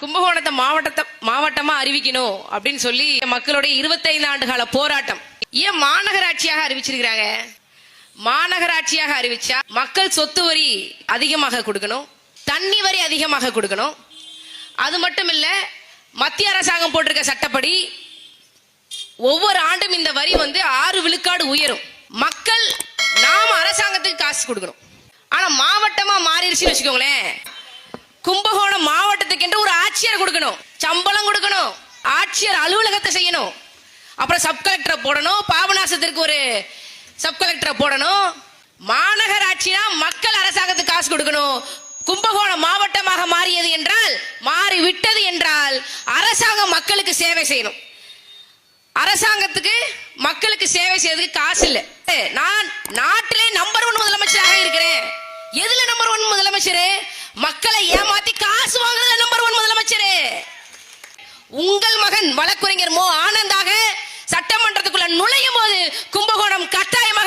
கும்பகோணத்தை மாவட்டத்தை மாவட்டமா அறிவிக்கணும் அப்படின்னு சொல்லி மக்களுடைய இருபத்தைந்து ஆண்டு கால போராட்டம். ஏன் மாநகராட்சியாக அறிவிச்சிருக்கிறாங்க? மாநகராட்சியாக அறிவிச்சா மக்கள் சொத்து வரி அதிகமாக கொடுக்கணும். தண்ணி வரி அதிகமாக கொடுக்கணும். அது மட்டும் இல்ல மத்திய அரசாங்கம் போட்டிருக்க சட்டப்படி ஒவ்வொரு ஆண்டும் இந்த வரி வந்து ஆறு விழுக்காடு உயரும். மக்கள் நாம அரசாங்கத்துக்கு காசு கொடுக்கணும். ஆனா மாவட்டமா மாறிடுச்சுன்னு வச்சுக்கோங்களேன் கும்பகோணம் மாவட்டத்துக்கு என்று ஒரு ஆட்சியர் கொடுக்கணும். சம்பளம் கொடுக்கணும். ஆட்சியர் அலுவலகத்தை செய்யணும். அப்புறம் சப் கலெக்டரை போடணும். பாபநாசத்திற்கு ஒரு சப் கலெக்டரை போடணும். மாநகராட்சினா மக்கள் அரசாங்கத்துக்கு காசு கொடுக்கணும். கும்பகோணம் மாவட்டமாக மாறியது என்றால் மாறி விட்டது என்றால் அரசாங்கம் மக்களுக்கு சேவை செய்யணும். அரசாங்கத்துக்கு மக்களுக்கு சேவை செய்யறதுக்கு காசு இல்ல. நான் நாட்டிலே நம்பர் ஒன் முதலமைச்சராக இருக்கிறேன். எதுல நம்பர் ஒன் முதலமைச்சர்? மக்களை ஏமாத்தி உங்கள் மகன் வழக்குரைஞர் மோ. ஆனந்தாக சட்டமன்றத்துக்குள்ள நுழையும் போது கும்பகோணம் கட்டாயம்